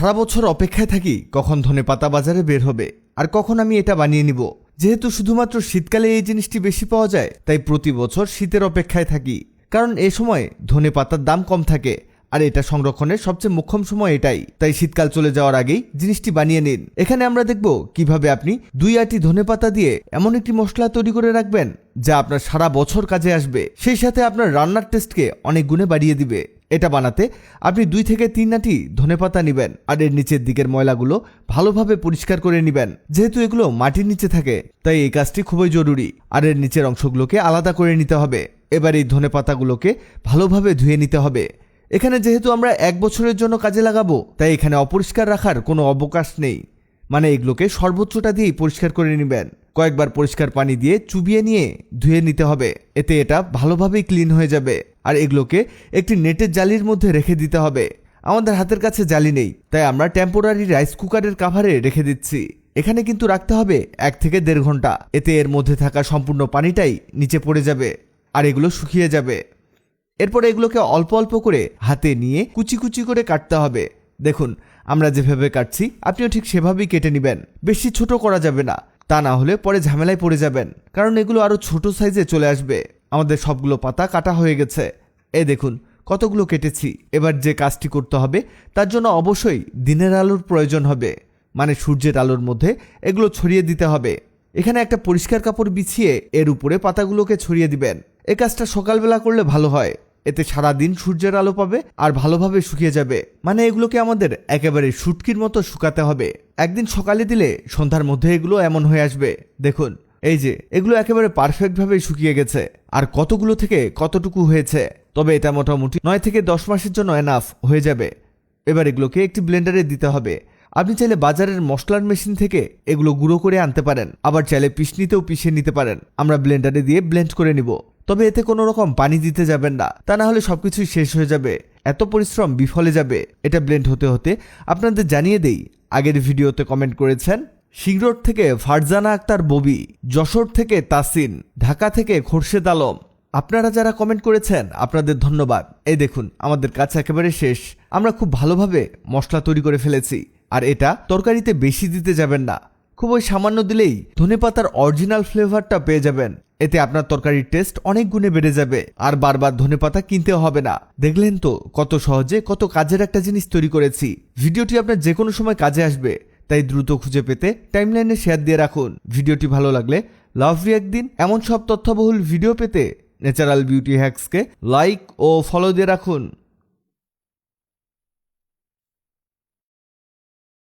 সারা বছর অপেক্ষায় থাকি কখন ধনে পাতা বাজারে বের হবে আর কখন আমি এটা বানিয়ে নিব। যেহেতু শুধুমাত্র শীতকালে এই জিনিসটি বেশি পাওয়া যায়, তাই প্রতি বছর শীতের অপেক্ষায় থাকি। কারণ এ সময় ধনে পাতার দাম কম থাকে আর এটা সংরক্ষণের সবচেয়ে মোক্ষম সময় এটাই। তাই শীতকাল চলে যাওয়ার আগেই জিনিসটি বানিয়ে নিন। এখানে আমরা দেখব কীভাবে আপনি দুই আটি ধনেপাতা দিয়ে এমন একটি মশলা তৈরি করে রাখবেন, যা আপনার সারা বছর কাজে আসবে। সেই সাথে আপনার রান্নার টেস্টকে অনেক গুণে বাড়িয়ে দিবে। এটা বানাতে। আপনি দুই থেকে তিন আটি ধনেপাতা নেবেন আর এর নিচের দিকের ময়লাগুলো ভালোভাবে পরিষ্কার করে নেবেন। যেহেতু এগুলো মাটির নিচে থাকে, তাই এই কাজটি খুবই জরুরি। আর এর নিচের অংশগুলোকে আলাদা করে নিতে হবে। এবার এই ধনেপাতাগুলোকে ভালোভাবে ধুয়ে নিতে হবে। এখানে যেহেতু আমরা এক বছরের জন্য কাজে লাগাবো, তাই এখানে অপরিষ্কার রাখার কোনো অবকাশ নেই। মানে এগুলোকে সর্বোচ্চটা দিয়েই পরিষ্কার করে নেবেন। কয়েকবার পরিষ্কার পানি দিয়ে চুবিয়ে নিয়ে ধুয়ে নিতে হবে। এতে এটা ভালোভাবেই ক্লিন হয়ে যাবে। আর এগুলোকে একটি নেটের জালির মধ্যে রেখে দিতে হবে। আমাদের হাতের কাছে জালি নেই, তাই আমরা টেম্পোরারি রাইস কুকারের কাভারে রেখে দিচ্ছি। এখানে কিন্তু রাখতে হবে এক থেকে দেড় ঘণ্টা। এতে এর মধ্যে থাকা সম্পূর্ণ পানিটাই নিচে পড়ে যাবে আর এগুলো শুকিয়ে যাবে। এরপর এগুলোকে অল্প অল্প করে হাতে নিয়ে কুচি কুচি করে কাটতে হবে। দেখুন, আমরা যেভাবে কাটছি, আপনিও ঠিক সেভাবেই কেটে নেবেন। বেশি ছোট করা যাবে না, তা না হলে পরে ঝামেলায় পড়ে যাবেন, কারণ এগুলো আরও ছোট সাইজে চলে আসবে। আমাদের সবগুলো পাতা কাটা হয়ে গেছে। এ দেখুন, কতগুলো কেটেছি। এবার যে কাজটি করতে হবে, তার জন্য অবশ্যই দিনের আলোর প্রয়োজন হবে। মানে সূর্যের আলোর মধ্যে এগুলো ছড়িয়ে দিতে হবে। এখানে একটা পরিষ্কার কাপড় বিছিয়ে এর উপরে পাতাগুলোকে ছড়িয়ে দিবেন। এ কাজটা সকালবেলা করলে ভালো হয়। এতে সারা দিন সূর্যের আলো পাবে আর ভালোভাবে শুকিয়ে যাবে। মানে এগুলোকে আমাদের একেবারে শুটকির মতো শুকাতে হবে। একদিন সকালে দিলে সন্ধ্যার মধ্যে এগুলো এমন হয়ে আসবে। দেখুন এই যে, এগুলো একেবারে পারফেক্টভাবে শুকিয়ে গেছে। আর কতগুলো থেকে কতটুকু হয়েছে? তবে এটা মোটামুটি নয় থেকে দশ মাসের জন্য এনাফ হয়ে যাবে। এবার এগুলোকে একটি ব্লেন্ডারে দিতে হবে। আপনি চাইলে বাজারের মশলার মেশিন থেকে এগুলো গুঁড়ো করে আনতে পারেন। আবার চাইলে পিসনিতেও পিষে নিতে পারেন। আমরা ব্লেন্ডারে দিয়ে ব্লেন্ড করে নিব। তবে এতে কোনো রকম পানি দিতে যাবেন না। তা না হলে সবকিছুই শেষ হয়ে যাবে। এত পরিশ্রম বিফলে যাবে। এটা ব্লেন্ড হতে হতে আপনাদের জানিয়ে দেই। আগের ভিডিওতে কমেন্ট করেছেন সিংরোড থেকে ফারজানা আক্তার ববি, যশোর থেকে তাসিন ঢাকা থেকে খোরশেদ আলম। আপনারা যারা কমেন্ট করেছেন, আপনাদের ধন্যবাদ। এই দেখুন, আমাদের কাছে একেবারে শেষ। আমরা খুব ভালোভাবে মশলা তৈরি করে ফেলেছি। আর এটা তরকারিতে বেশি দিতে যাবেন না। খুব ওই সামান্য দিলেই ধনেপাতার অরিজিনাল ফ্লেভারটা পেয়ে যাবেন। এতে আপনার তরকারির টেস্ট অনেক গুণে বেড়ে যাবে। আর বারবার ধনেপাতা কিনতেও হবে না। দেখলেন তো, কত সহজে কত কাজের একটা জিনিস তৈরি করেছি। ভিডিওটি আপনার যে কোনো সময় কাজে আসবে। তাই দ্রুত খুঁজে পেতে টাইমলাইনে শেয়ার দিয়ে রাখুন। ভিডিওটি ভালো লাগলে লাভ একদিন এমন সব তথ্যবহুল ভিডিও পেতে ন্যাচারাল বিউটি হ্যাক্সকে লাইক ও ফলো দিয়ে রাখুন।